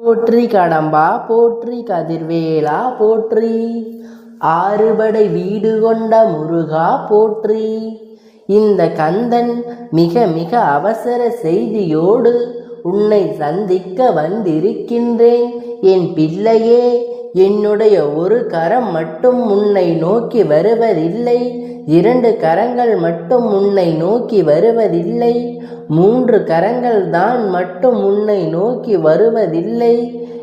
போற்றி கடம்பா போற்றி கதிர்வேலா போற்றி. ஆறுபடை வீடு கொண்ட முருகா போற்றி. இந்த கந்தன் மிக மிக அவசர செய்தியோடு உன்னை சந்திக்க வந்திருக்கின்றேன். என் பிள்ளையே என்னுடைய ஒரு கரம் மட்டும் உன்னை நோக்கி வருவதில்லை. இரண்டு கரங்கள் மட்டும் உன்னை நோக்கி வருவதில்லை. மூன்று கரங்கள் தான் மட்டும் உன்னை நோக்கி வருவதில்லை.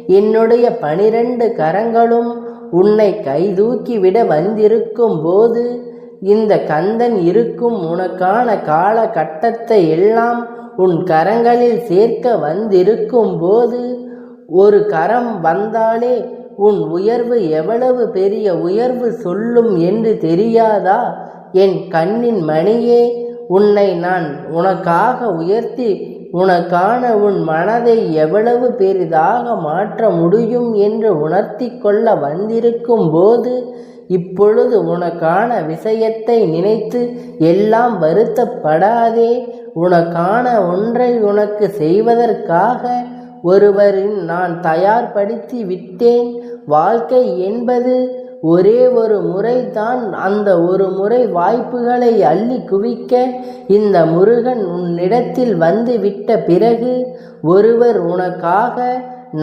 என்னுடைய பனிரெண்டு கரங்களும் உன்னை கைதூக்கிவிட வந்திருக்கும் போது இந்த கந்தன் இருக்கும் உனக்கான காலகட்டத்தை எல்லாம் உன் கரங்களில் சேர்க்க வந்திருக்கும் போது ஒரு கரம் வந்தாலே உன் உயர்வு எவ்வளவு பெரிய உயர்வு சொல்லும் என்று தெரியாதா? என் கண்ணின் மணியே உன்னை நான் உனக்காக உயர்த்தி உனக்கான உன் மனதை எவ்வளவு பெரிதாக மாற்ற முடியும் என்று உணர்த்தி கொள்ள வந்திருக்கும் போது இப்பொழுது உனக்கான விஷயத்தை நினைத்து எல்லாம் வருத்தப்படாதே. உனக்கான ஒன்றை உனக்கு செய்வதற்காக ஒருவரின் நான் தயார்படுத்தி விட்டேன். வாழ்க்கை என்பது ஒரே ஒரு முறை தான் அந்த ஒரு முறை வாய்ப்புகளை அள்ளி குவிக்க இந்த முருகன் உன்னிடத்தில் வந்து விட்ட பிறகு ஒருவர் உனக்காக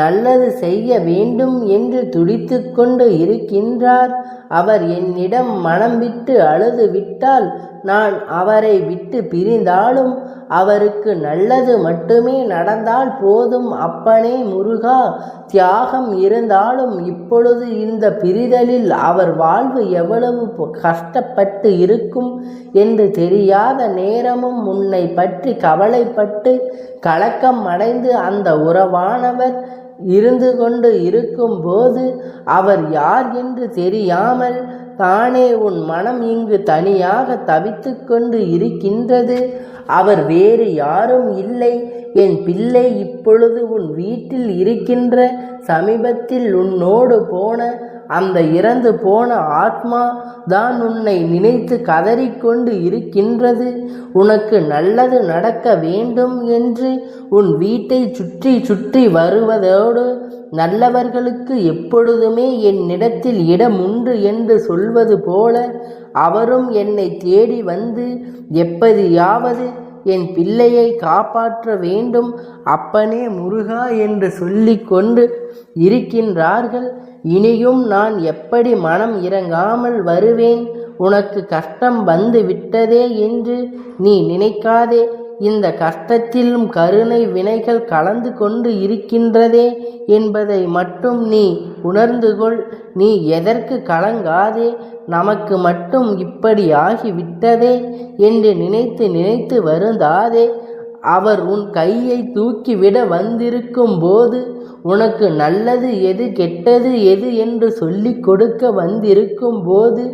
நல்லது செய்ய வேண்டும் என்று துடித்து கொண்டு இருக்கின்றார். அவர் என்னிடம் மனம் விட்டு அழுது விட்டால் நான் அவரை விட்டு பிரிந்தாலும் அவருக்கு நல்லது மட்டுமே நடந்தால் போதும் அப்பனே முருகா. தியாகம் இருந்தாலும் இப்பொழுது இந்த பிரிதலில் அவர் வாழ்வு எவ்வளவு கஷ்டப்பட்டு இருக்கும் என்று தெரியாத நேரமும் உன்னை பற்றி கவலைப்பட்டு கலக்கம் அடைந்து அந்த உறவானவர் இருந்து கொண்டு இருக்கும்போது அவர் யார் என்று தெரியாமல் தானே உன் மனம் இங்கு தனியாக தவித்து கொண்டு இருக்கின்றது. அவர் வேறு யாரும் இல்லை. என் பிள்ளை இப்பொழுது உன் வீட்டில் இருக்கின்ற சமீபத்தில் உன்னோடு போன அந்த இறந்து போன ஆத்மா தான் உன்னை நினைத்து கதறிக்கொண்டு இருக்கின்றது. உனக்கு நல்லது நடக்க வேண்டும் என்று உன் வீட்டை சுற்றி சுற்றி வருவதோடு நல்லவர்களுக்கு எப்பொழுதுமே என்னிடத்தில் இடம் உண்டு என்று சொல்வது போல அவரும் என்னை தேடி வந்து எப்படியாவது என் பிள்ளையை காப்பாற்ற வேண்டும். அப்பனே முருகா என்று சொல்லிக்கொண்டு இருக்கின்றார்கள். இனியும் நான் எப்படி மனம் இறங்காமல் வருவேன்? உனக்கு கஷ்டம் வந்து விட்டதே என்று நீ நினைக்காதே. இந்த கஷ்டத்திலும் கருணை வினைகள் கலந்து கொண்டு இருக்கின்றதே என்பதை மட்டும் நீ உணர்ந்து கொள். நீ எதற்கு கலங்காதே? நமக்கு மட்டும் இப்படி ஆகிவிட்டதே என்று நினைத்து நினைத்து வருந்தாதே. அவர் உன் கையை தூக்கிவிட வந்திருக்கும் போது உனக்கு நல்லது எது கெட்டது எது என்று சொல்லிக் கொடுக்க வந்திருக்கும் போது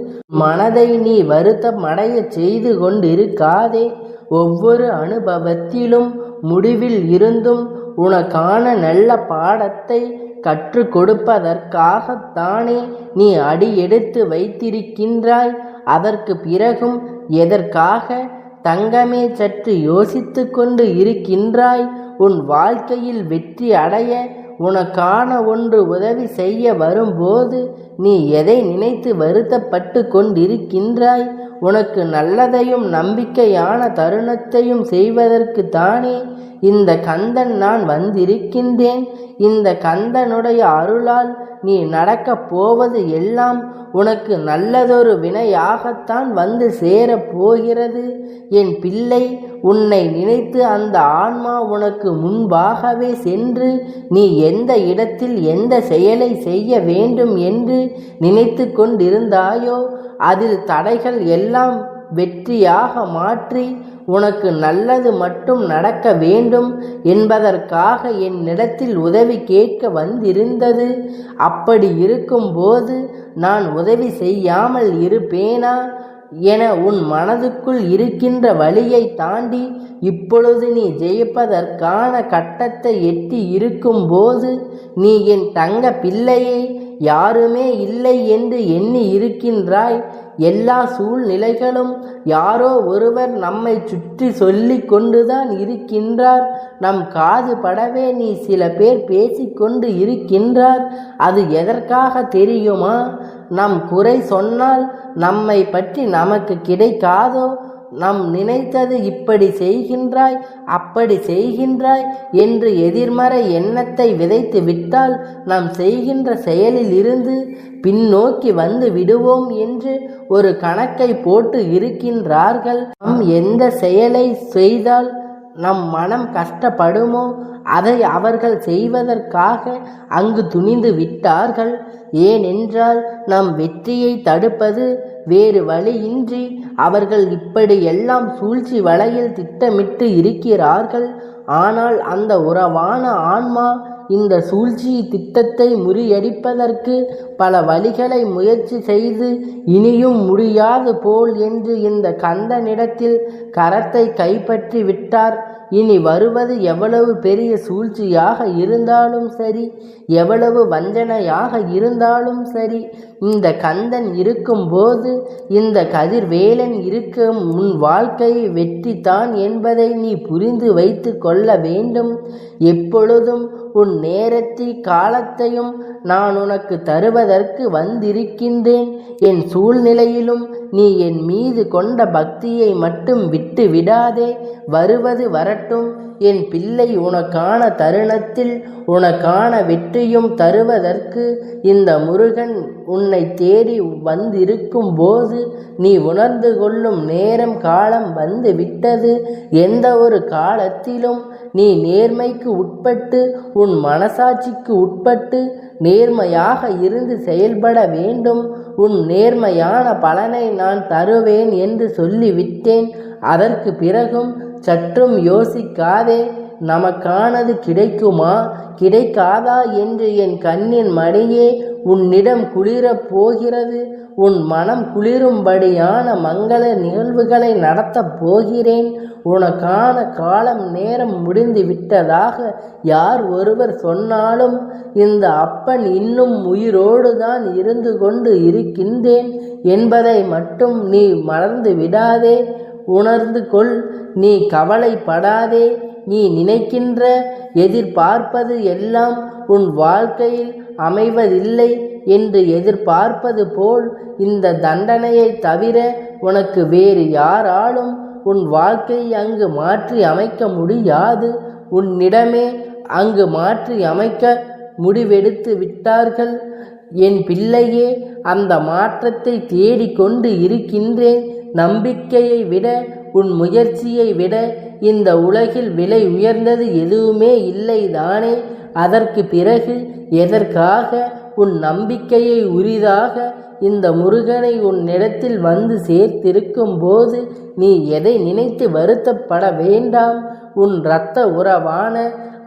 மனதை நீ வருத்தமடைய செய்து கொண்டிருக்காதே. ஒவ்வொரு அனுபவத்திலும் முடிவில் இருந்தும் உனக்கான நல்ல பாடத்தை கற்றுக் கொடுப்பதற்காகத்தானே நீ அடி எடுத்து வைத்திருக்கின்றாய். அதற்கு பிறகும் எதற்காக தங்கமே சற்று யோசித்து கொண்டு இருக்கின்றாய்? உன் வாழ்க்கையில் வெற்றி அடைய உனக்கான ஒன்று உதவி செய்ய வரும்போது நீ எதை நினைத்து வருத்தப்பட்டு கொண்டிருக்கின்றாய்? உனக்கு நல்லதையும் நம்பிக்கையான தருணத்தையும் செய்வதற்கு தானே இந்த கந்தன் நான் வந்திருக்கின்றேன். இந்த கந்தனுடைய அருளால் நீ நடக்கப் போவது எல்லாம் உனக்கு நல்லதொரு வினையாகத்தான் வந்து சேரப் போகிறது. என் பிள்ளை உன்னை நினைத்து அந்த ஆன்மா உனக்கு முன்பாகவே சென்று நீ எந்த இடத்தில் எந்த செயலை செய்ய வேண்டும் என்று நினைத்து கொண்டிருந்தாயோ அதில் தடைகள் எல்லாம் வெற்றியாக மாற்றி உனக்கு நல்லது மட்டும் நடக்க வேண்டும் என்பதற்காக என்னிடத்தில் உதவி கேட்க வந்திருந்தது. அப்படி இருக்கும்போது நான் உதவி செய்யாமல் இருப்பேனா? என உன் மனதுக்குள் இருக்கின்ற வழியை தாண்டி இப்பொழுது நீ ஜெயிப்பதற்கான கட்டத்தை எட்டி இருக்கும்போது நீ என் தங்க பிள்ளையை யாருமே இல்லை என்று எண்ணி இருக்கின்றாய். எல்லா சூழ்நிலைகளும் யாரோ ஒருவர் நம்மை சுற்றி சொல்லி கொண்டுதான் இருக்கின்றார். நம் காது படவே நீ சில பேர் பேசிக்கொண்டு இருக்கின்றார். அது எதற்காக தெரியுமா? நம் குறை சொன்னால் நம்மை பற்றி நமக்கு கிடைக்காதோ? நம் நினைத்தது இப்படி செய்கின்றாய் அப்படி செய்கின்றாய் என்று எதிர்மறை எண்ணத்தை விதைத்து விட்டால் நாம் செய்கின்ற செயலில் இருந்து பின்னோக்கி வந்து விடுவோம் என்று ஒரு கணக்கை போட்டு இருக்கின்றார்கள். நாம் எந்த செயலை செய்தால் நம் மனம் கஷ்டப்படுமோ அதை அவர்கள் செய்வதற்காக அங்கு துணிந்து விட்டார்கள். ஏனென்றால் நம் வெற்றியை தடுப்பது வேறு வழியின்றி அவர்கள் இப்படி எல்லாம் சூழ்ச்சி வலையில் திட்டமிட்டு இருக்கிறார்கள். ஆனால் அந்த உறவான ஆன்மா இந்த சூழ்ச்சி திட்டத்தை முறியடிப்பதற்கு பல வழிகளை முயற்சி செய்து இனியும் முடியாது போல் என்று இந்த கந்தனிடத்தில் கரத்தை கைப்பற்றி விட்டார். இனி வருவது எவ்வளவு பெரிய சூழ்ச்சியாக இருந்தாலும் சரி எவ்வளவு வஞ்சனையாக இருந்தாலும் சரி இந்த கந்தன் இருக்கும்போது இந்த கதிர்வேலன் இருக்கும் உன் வாழ்க்கை வெற்றிதான் என்பதை நீ புரிந்து வைத்து கொள்ள வேண்டும். எப்பொழுதும் உன் நேரத்தில் காலத்தையும் நான் உனக்கு தருவதற்கு வந்திருக்கின்றேன். என் சூழ்நிலையிலும் நீ என் மீது கொண்ட பக்தியை மட்டும் விட்டு விடாதே. வருவது வரட்டும். என் பிள்ளை உனக்கான தருணத்தில் உனக்கான வெற்றியும் தருவதற்கு இந்த முருகன் உன்னை தேடி வந்திருக்கும் போது நீ உணர்ந்து கொள்ளும் நேரம் காலம் வந்து விட்டது. எந்த ஒரு காலத்திலும் நீ நேர்மைக்கு உட்பட்டு உன் மனசாட்சிக்கு உட்பட்டு நேர்மையாக இருந்து செயல்பட வேண்டும். உன் நேர்மையான பலனை நான் தருவேன் என்று சொல்லிவிட்டேன். அதற்கு பிறகும் சற்றும் யோசிக்காதே நமக்கானது கிடைக்குமா? கிடைக்காதா என்று என் கண்ணின் மடியே உன்னிடம் குளிரப் போகிறது. உன் மனம் குளிரும்படியான மங்கள நிகழ்வுகளை நடத்தப் போகிறேன். உனக்கான காலம் நேரம் முடிந்து விட்டதாக யார் ஒருவர் சொன்னாலும் இந்த அப்பன் இன்னும் உயிரோடு தான் இருந்து கொண்டு இருக்கின்றேன் என்பதை மட்டும் நீ மறந்து விடாதே. உணர்ந்து கொள் நீ கவலைப்படாதே. நீ நினைக்கின்ற எதிர்பார்ப்பது எல்லாம் உன் வாழ்க்கையில் அமைவதில்லை என்று எதிர்பார்ப்பது போல் இந்த தண்டனையை தவிர உனக்கு வேறு யாராலும் உன் வாழ்க்கையை அங்கு மாற்றி அமைக்க முடியாது. உன்னிடமே அங்கு மாற்றி அமைக்க முடிவெடுத்து விட்டார்கள். என் பிள்ளையே அந்த மாற்றத்தை தேடிக்கொண்டு இருக்கின்றேன். நம்பிக்கையை விட உன் முயற்சியை விட இந்த உலகில் விலை உயர்ந்தது எதுவுமே இல்லை தானே. அதற்கு பிறகு எதற்காக உன் நம்பிக்கையை உரிதாக இந்த முருகனை உன்னிடத்தில் வந்து சேர்த்திருக்கும் போது நீ எதை நினைத்து வருத்தப்பட வேண்டாம்? உன் இரத்த உறவான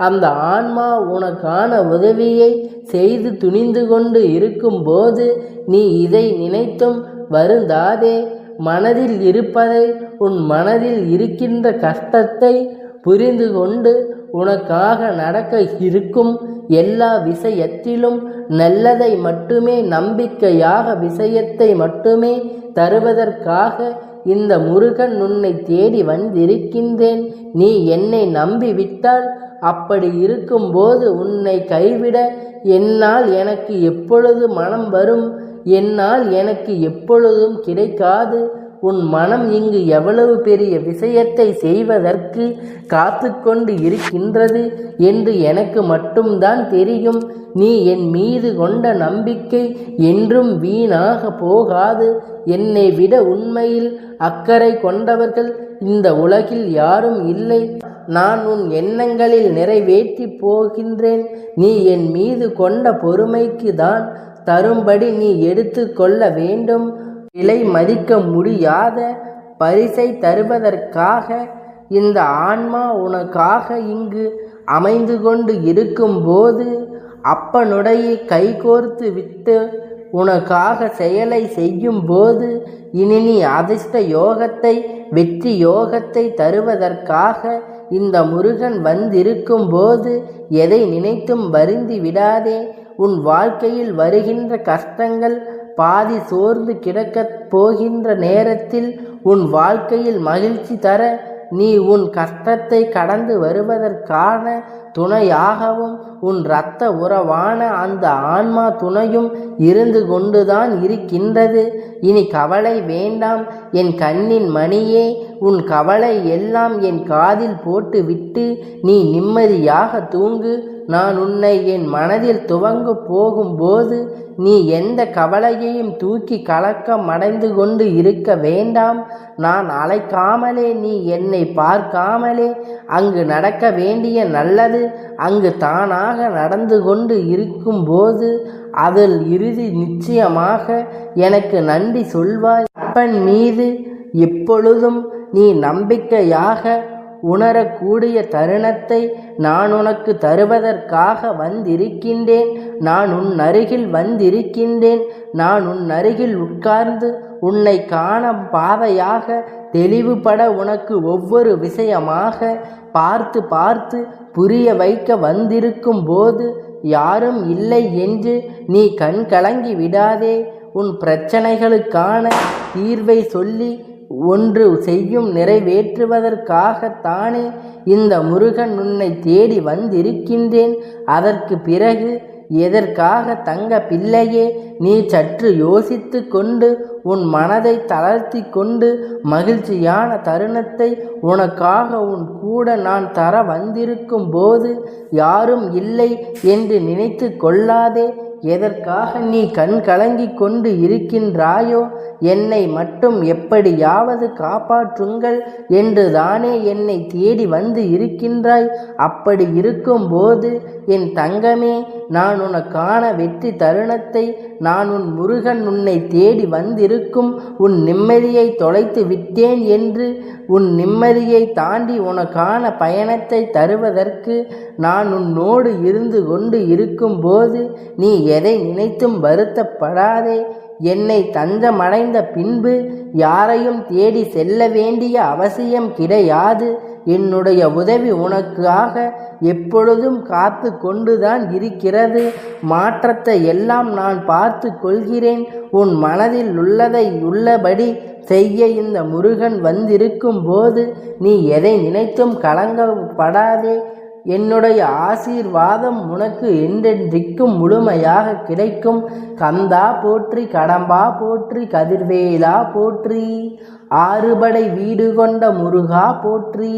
அந்த ஆன்மா உனக்கான உதவியை செய்து துணிந்து கொண்டு இருக்கும்போது நீ இதை நினைத்தும் வருந்தாதே. மனதில் இருப்பதை உன் மனதில் இருக்கின்ற கஷ்டத்தை புரிந்து கொண்டு உனக்காக நடக்க இருக்கும் எல்லா விஷயத்திலும் நல்லதை மட்டுமே நம்பிக்கையாக விஷயத்தை மட்டுமே தருவதற்காக இந்த முருகன் உன்னை தேடி வந்திருக்கின்றேன். நீ என்னை நம்பிவிட்டால் அப்படி இருக்கும்போது உன்னை கைவிட என்னால் எனக்கு எப்பொழுது மனம் வரும்? என்னால் எனக்கு எப்பொழுதும் கிடைக்காது. உன் மனம் இங்கு எவ்வளவு பெரிய விஷயத்தை செய்வதற்கு காத்து கொண்டு இருக்கின்றது என்று எனக்கு மட்டும்தான் தெரியும். நீ என் மீது கொண்ட நம்பிக்கை என்றும் வீணாக போகாது. என்னை விட உண்மையில் அக்கறை கொண்டவர்கள் இந்த உலகில் யாரும் இல்லை. நான் உன் எண்ணங்களில் நிறைவேற்றி போகின்றேன். நீ என் மீது கொண்ட பொறுமைக்கு தான் தரும்படி நீ எடுத்து கொள்ள வேண்டும். விலை மதிக்க முடியாத பரிசை தருவதற்காக இந்த ஆன்மா உனக்காக இங்கு அமைந்து கொண்டு இருக்கும்போது அப்பனுடைய கைகோர்த்து விட்டு உனக்காக செயலை செய்யும் போது இனி நீ அதிர்ஷ்ட யோகத்தை வெற்றி யோகத்தை தருவதற்காக இந்த முருகன் வந்திருக்கும் போது எதை நினைத்தும் வருந்தி விடாதே. உன் வாழ்க்கையில் வருகின்ற கஷ்டங்கள் பாதி சோர்ந்து கிடக்கப் போகின்ற நேரத்தில் உன் வாழ்க்கையில் மகிழ்ச்சி தர நீ உன் கஷ்டத்தை கடந்து வருவதற்கான துணையாகவும் உன் இரத்த உறவான அந்த ஆன்மா துணையும் இருந்து கொண்டுதான் இருக்கின்றது. இனி கவலை வேண்டாம். என் கண்ணின் மணியே உன் கவலை எல்லாம் என் காதில் போட்டுவிட்டு நீ நிம்மதியாக தூங்கு. நான் உன்னை என் மனதில் துவங்க போகும்போது நீ எந்த கவலையையும் தூக்கி கலக்கம் அடைந்து கொண்டு இருக்க வேண்டாம். நான் அழைக்காமலே நீ என்னை பார்க்காமலே அங்கு நடக்க வேண்டிய நல்லது அங்கு தானாக நடந்து கொண்டு இருக்கும்போது அதில் இறுதி நிச்சயமாக எனக்கு நன்றி சொல்வாய். அப்பன் மீது எப்பொழுதும் நீ நம்பிக்கையாக உணரக்கூடிய தருணத்தை நான் உனக்கு தருவதற்காக வந்திருக்கின்றேன். நான் உன் அருகில் வந்திருக்கின்றேன். நான் உன் அருகில் உட்கார்ந்து உன்னை காண பாதையாக தெளிவுபட உனக்கு ஒவ்வொரு விஷயமாக பார்த்து பார்த்து புரிய வைக்க வந்திருக்கும் போது யாரும் இல்லை என்று நீ கண் கலங்கி விடாதே. உன் பிரச்சனைகளுக்கான தீர்வை சொல்லி ஒன்று செய்யும் நிறைவேற்றுவதற்காகத்தானே இந்த முருகன் உன்னை தேடி வந்திருக்கின்றேன். அதற்கு பிறகு எதற்காக தங்க பிள்ளையே நீ சற்று யோசித்து கொண்டு உன் மனதை தளர்த்தி கொண்டு மகிழ்ச்சியான தருணத்தை உனக்காக உன் கூட நான் தர வந்திருக்கும் போது யாரும் இல்லை என்று நினைத்து கொள்ளாதே எதற்காக நீ கண் கலங்கி கொண்டு இருக்கின்றாயோ? என்னை மட்டும் எப்படியாவது காப்பாற்றுங்கள் என்று தானே என்னை தேடி வந்து இருக்கின்றாய். அப்படி இருக்கும்போது என் தங்கமே நான் உனக்கான வெற்றி தருணத்தை நான் உன் முருகன் உன்னை தேடி வந்திருக்கும் உன் நிம்மதியை தொலைத்து விட்டேன் என்று உன் நிம்மதியை தாண்டி உனக்கான பயணத்தை தருவதற்கு நான் உன்னோடு இருந்து கொண்டு இருக்கும்போது நீ எதை நினைத்தும் வருத்தப்படாதே. என்னை தஞ்சமடைந்த பின்பு யாரையும் தேடி செல்ல வேண்டிய அவசியம் கிடையாது. என்னுடைய உதவி உனக்காக எப்பொழுதும் காத்து கொண்டுதான் இருக்கிறது. மாற்றத்தை எல்லாம் நான் பார்த்து கொள்கிறேன். உன் மனதில் உள்ளதை உள்ளபடி செய்ய இந்த முருகன் வந்திருக்கும் போது நீ எதை நினைத்தும் கலங்கப்படாதே. என்னுடைய ஆசீர்வாதம் உனக்கு என்றென்றைக்கும் முழுமையாக கிடைக்கும். கந்தா போற்றி கடம்பா போற்றி கதிர்வேலா போற்றி. ஆறுபடை வீடு கொண்ட முருகா போற்றி.